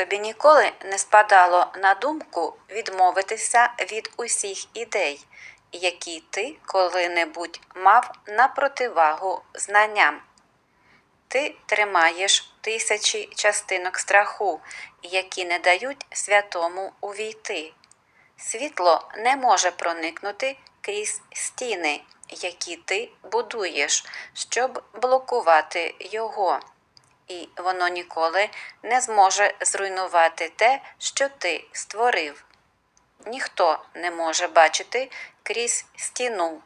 Тобі ніколи не спадало на думку відмовитися від усіх ідей, які ти коли-небудь мав на противагу знанням. Ти тримаєш тисячі частинок страху, які не дають святому увійти. Світло не може проникнути крізь стіни, які ти будуєш, щоб блокувати його. І воно ніколи не зможе зруйнувати те, що ти створив. Ніхто не може бачити крізь стіну,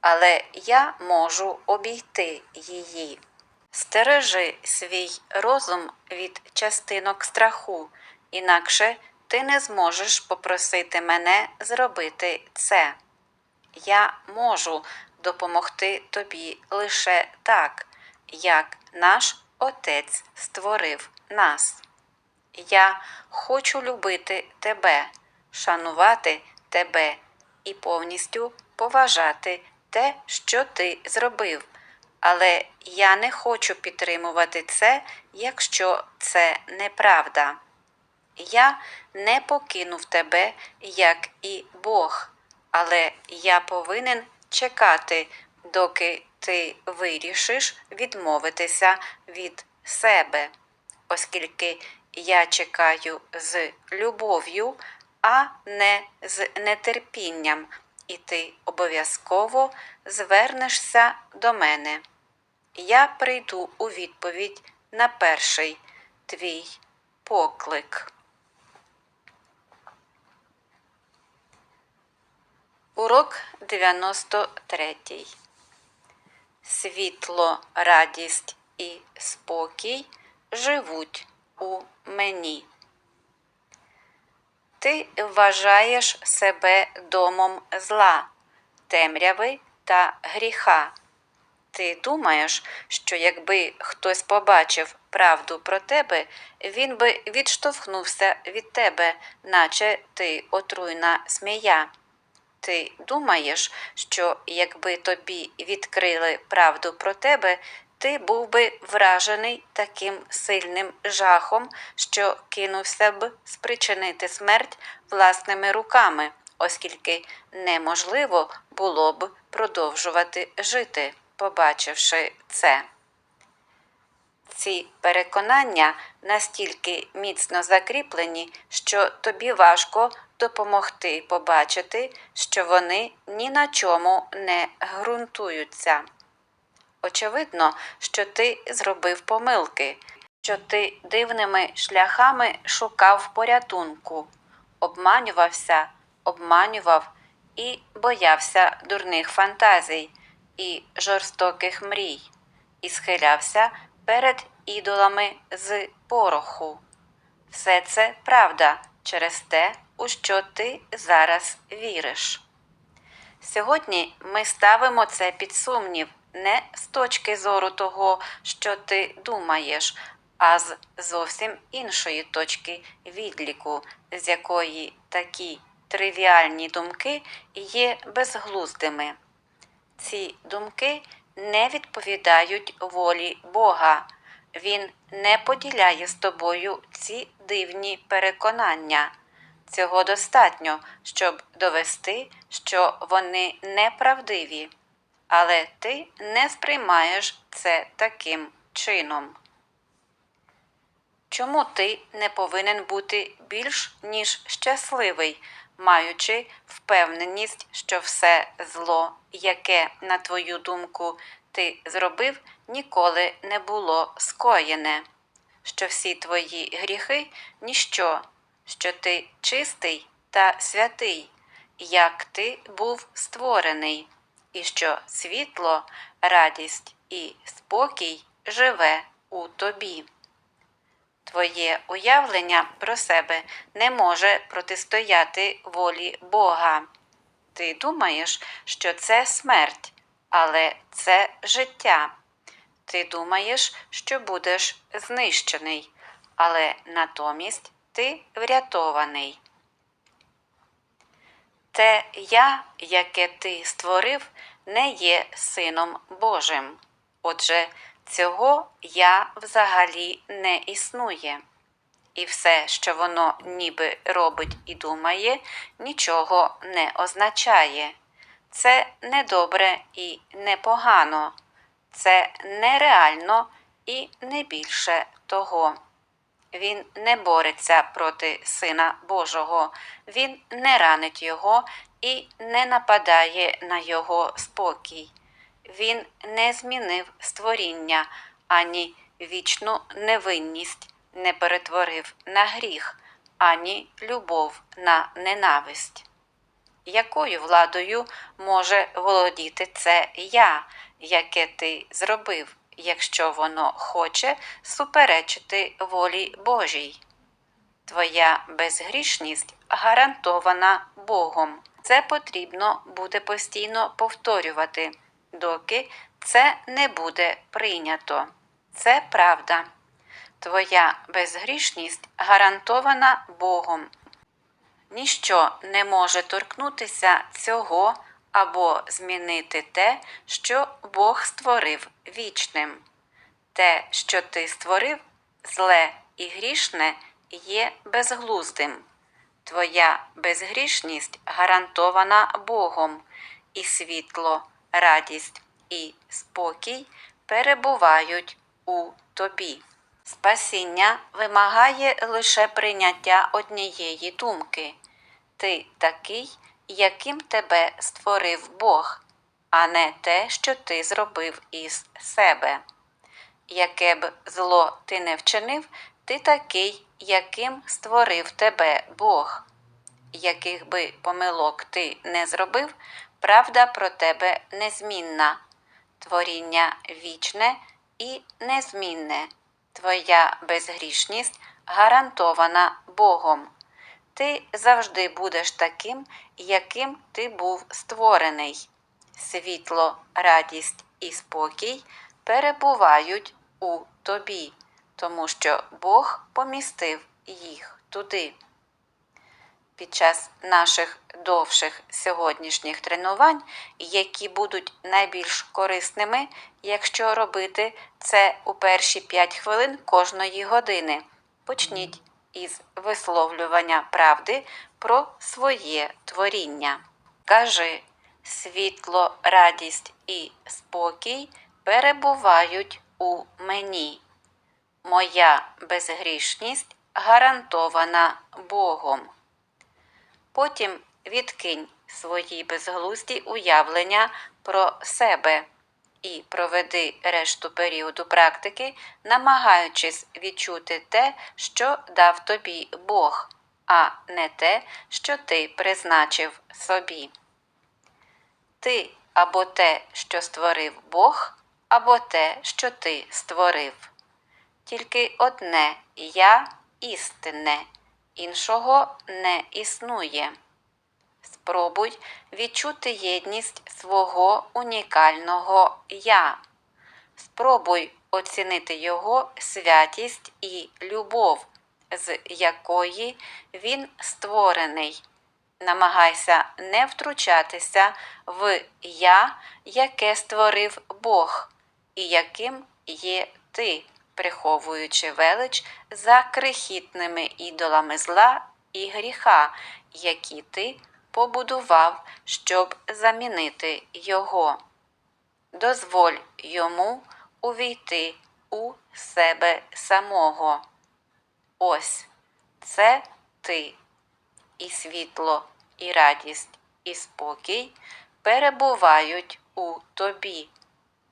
але я можу обійти її. Стережи свій розум від частинок страху, інакше ти не зможеш попросити мене зробити це. Я можу допомогти тобі лише так, як наш Отець створив нас. Я хочу любити тебе, шанувати тебе і повністю поважати те, що ти зробив. Але я не хочу підтримувати це, якщо це неправда. Я не покинув тебе, як і Бог, але я повинен чекати, доки ти вирішиш відмовитися від себе, оскільки я чекаю з любов'ю, а не з нетерпінням, і ти обов'язково звернешся до мене. Я прийду у відповідь на перший твій поклик. Урок 93. Світло, радість і спокій живуть у мені. Ти вважаєш себе домом зла, темряви та гріха. Ти думаєш, що якби хтось побачив правду про тебе, він би відштовхнувся від тебе, наче ти отруйна змія. Ти думаєш, що якби тобі відкрили правду про тебе, ти був би вражений таким сильним жахом, що кинувся б спричинити смерть власними руками, оскільки неможливо було б продовжувати жити, побачивши це. Ці переконання настільки міцно закріплені, що тобі важко допомогти побачити, що вони ні на чому не ґрунтуються. Очевидно, що ти зробив помилки, що ти дивними шляхами шукав порятунку, обманювався, обманював і боявся дурних фантазій і жорстоких мрій, і схилявся перед ідолами з пороху. Все це правда через те, у що ти зараз віриш. Сьогодні ми ставимо це під сумнів не з точки зору того, що ти думаєш, а з зовсім іншої точки відліку, з якої такі тривіальні думки є безглуздими. Ці думки не відповідають волі Бога. Він не поділяє з тобою ці дивні переконання. Цього достатньо, щоб довести, що вони неправдиві, але ти не сприймаєш це таким чином. Чому ти не повинен бути більш ніж щасливий, маючи впевненість, що все зло, яке, на твою думку, ти зробив, ніколи не було скоєне, що всі твої гріхи ніщо, що ти чистий та святий, як ти був створений, і що світло, радість і спокій живе у тобі. Твоє уявлення про себе не може протистояти волі Бога. Ти думаєш, що це смерть, але це життя. Ти думаєш, що будеш знищений, але натомість ти врятований. Те я, яке ти створив, не є Сином Божим. Отже, цього я взагалі не існує. і все, що воно ніби робить і думає, нічого не означає. Це не добре і не погано, це нереально і не більше того. Він не бореться проти Сина Божого, він не ранить його і не нападає на його спокій. Він не змінив створіння, ані вічну невинність не перетворив на гріх, ані любов на ненависть. Якою владою може володіти це я, яке ти зробив, якщо воно хоче суперечити волі Божій? Твоя безгрішність гарантована Богом. Це потрібно буде постійно повторювати, доки це не буде прийнято. Це правда. Твоя безгрішність гарантована Богом. Ніщо не може торкнутися цього або змінити те, що Бог створив вічним. Те, що ти створив, зле і грішне, є безглуздим. Твоя безгрішність гарантована Богом, і світло, радість і спокій перебувають у тобі. Спасіння вимагає лише прийняття однієї думки ти такий, яким тебе створив Бог, а не те, що ти зробив із себе. Яке б зло ти не вчинив, ти такий, яким створив тебе Бог. Яких би помилок ти не зробив, правда про тебе незмінна, творіння вічне і незмінне. Твоя безгрішність гарантована Богом. Ти завжди будеш таким, яким ти був створений. Світло, радість і спокій перебувають у тобі, тому що Бог помістив їх туди. Під час наших довших сьогоднішніх тренувань, які будуть найбільш корисними, якщо робити це у перші 5 хвилин кожної години. Почніть із висловлювання правди про своє творіння. Кажи, світло, радість і спокій перебувають у мені. Моя безгрішність гарантована Богом. Потім відкинь свої безглузді уявлення про себе і проведи решту періоду практики, намагаючись відчути те, що дав тобі Бог, а не те, що ти призначив собі. Ти або те, що створив Бог, або те, що ти створив. Тільки одне я істинне, іншого не існує. Спробуй відчути єдність свого унікального я. Спробуй оцінити його святість і любов, з якої він створений. Намагайся не втручатися в я, яке створив Бог, і яким є ти, приховуючи велич за крихітними ідолами зла і гріха, які ти побудував, щоб замінити його. Дозволь йому увійти у себе самого. Ось це ти, і світло, і радість, і спокій перебувають у тобі,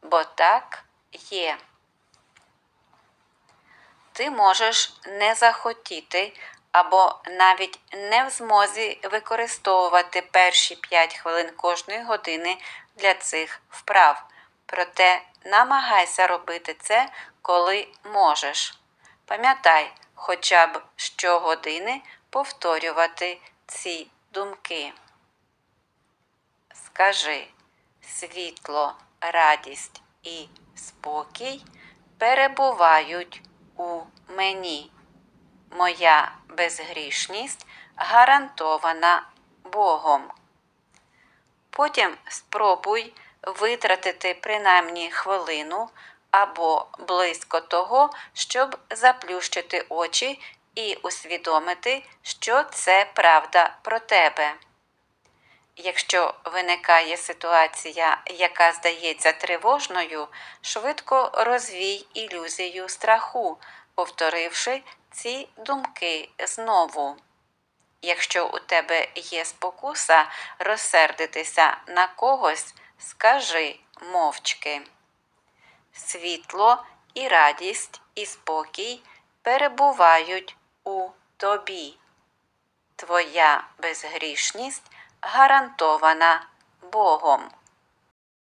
бо так є. Ти можеш не захотіти або навіть не в змозі використовувати перші 5 хвилин кожної години для цих вправ. Проте намагайся робити це, коли можеш. Пам'ятай, хоча б щогодини повторювати ці думки. Скажи світло, радість і спокій перебувають у мені. Моя безгрішність гарантована Богом. Потім спробуй витратити принаймні хвилину або близько того, щоб заплющити очі і усвідомити, що це правда про тебе. Якщо виникає ситуація, яка здається тривожною, швидко розвій ілюзію страху, повторивши ці думки знову. Якщо у тебе є спокуса розсердитися на когось, скажи мовчки. Світло і радість і спокій перебувають у тобі. Твоя безгрішність гарантована Богом.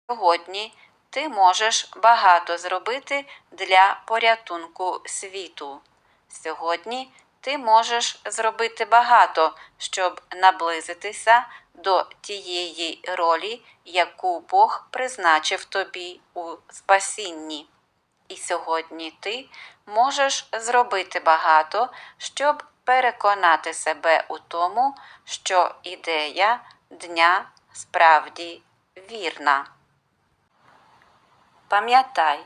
Сьогодні ти можеш багато зробити для порятунку світу. Сьогодні ти можеш зробити багато, щоб наблизитися до тієї ролі, яку Бог призначив тобі у спасінні. І сьогодні ти можеш зробити багато, щоб переконати себе у тому, що ідея дня справді вірна. Пам'ятай,